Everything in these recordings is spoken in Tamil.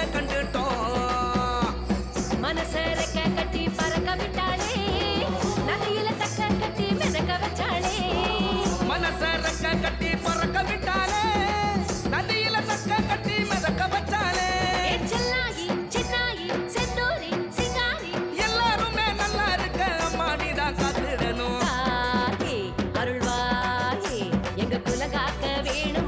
சிம்மவாகனி ஒன்ன கண்டுட்டோம் கட்டி பறக்க விட்டாளே? நகையில தக்க கட்டி மிதக்க வச்சாளே மனச ரெக்க கட்டி பறக்க விட்டாலே நதியில தக்க கட்டி மிதக்க வச்சாலே செல்லாயி சின்னாயி செந்தூரி சிங்காரி எல்லாருமே நல்லா இருக்க அம்மா நீதான் காத்திடணும் அருள்வாயே எங்க குலகாக்க வேணும்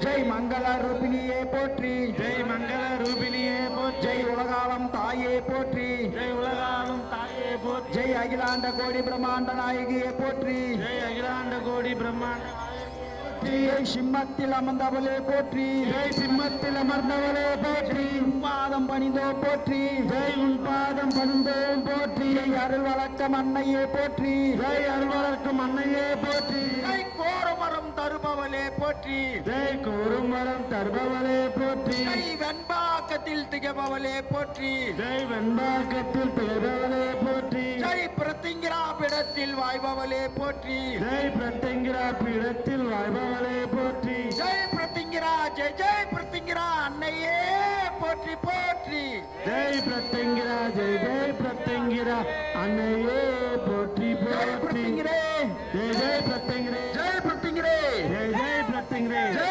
ஜெய் மங்கள ரூபிணியே போற்றி ஜெய் மங்கள ரூபிணியே போற்றி ஜெய் உலகாலம் தாயே போற்றி ஜெய் உலகாலும் தாயே போற்றி ஜெய் அகிலாண்ட கோடி பிரம்மாண்ட நாயகியே போற்றி ஜெய் அகிலாண்ட கோடி பிரம்மாண்ட ஜெய் சிம்மத்தில் அமர்ந்தவளே போற்றி ஜெய் சிம்மத்தில் அமர்ந்தவளே போற்றி பாதம் பணிந்தோ போற்றி ஜெய் உன் பாதம் பணிந்தோம் போற்றி அருள் வழக்கம் அன்னையே போற்றி ஜெய் அருள்வளர்க்கும் அன்னையே போற்றி ஜெய் கோரமரம் தருபவளே போற்றி. ஜெய் கூறுமரம் தருபவளே போற்றி. ஜெய் வெண்பாக்கத்தில் திகபவளே போற்றி. ஜெய் வெண்பாக்கத்தில் பிறந்தவளே போற்றி. ஜெய் பிரத்திங்கிரா பிடத்தில் வாய்பவளே போற்றி. ஜெய் பிரத்யங்கிரா பீடத்தில் வாழ்பவளே போற்றி. ஜெய் பிரத்திங்கிரா ஜெய் ஜெய் பிரத்திங்கிரா அன்னையே போற்றி போற்றி. ஜெய் பிரத்யங்கிரா ஜெய் ஜெய் பிரத்யங்கிரா அன்னையே ஜெய் பிரத்யங்கிரே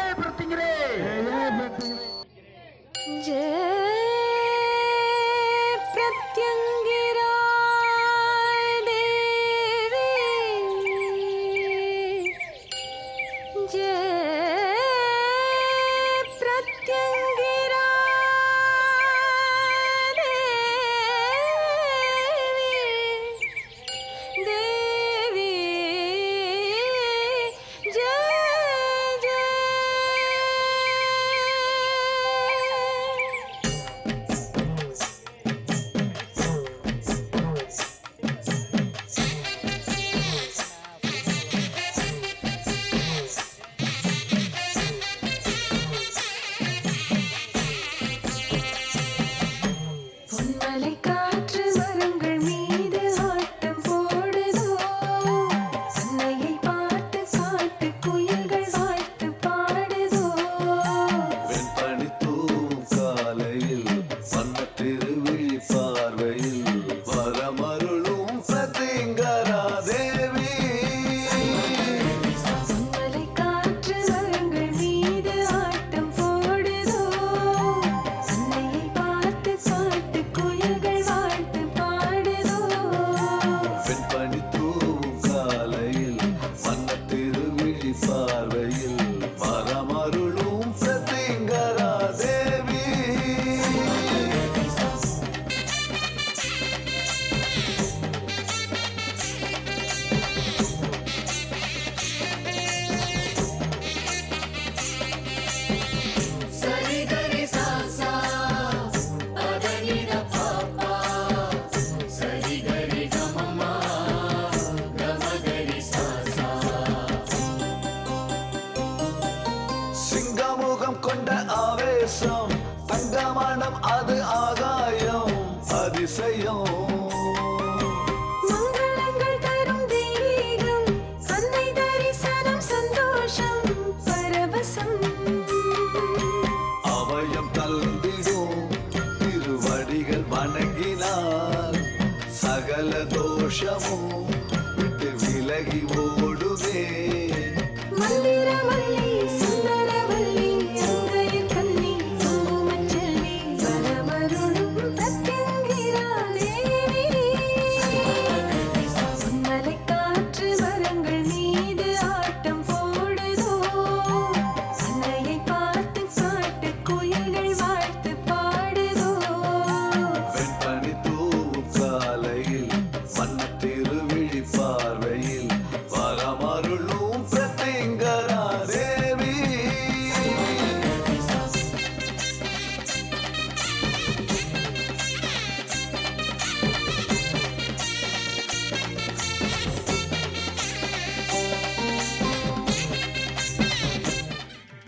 அதிசயம் அவயம் தந்திடும் திருவடிகள் வணங்கினார் சகல தோஷமும் Star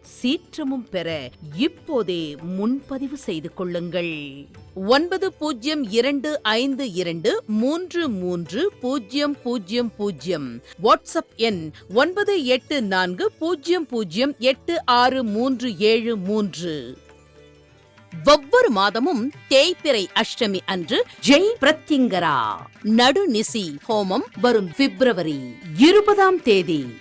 சீற்றமும் பெற இப்போதே முன்பதிவு செய்து கொள்ளுங்கள். ஒன்பது பூஜ்ஜியம் இரண்டு ஐந்து இரண்டு மூன்று மூன்று பூஜ்ஜியம் பூஜ்ஜியம் பூஜ்ஜியம் வாட்ஸ்அப் எண் ஒன்பது எட்டு நான்கு பூஜ்ஜியம் பூஜ்ஜியம் எட்டு ஆறு மூன்று ஏழு மூன்று. ஒவ்வொரு மாதமும் தேய்பிறை அஷ்டமி அன்று ஜெய் பிரத்யங்கரா. நடுநிசி ஹோமம் வரும் பிப்ரவரி இருபதாம் தேதி.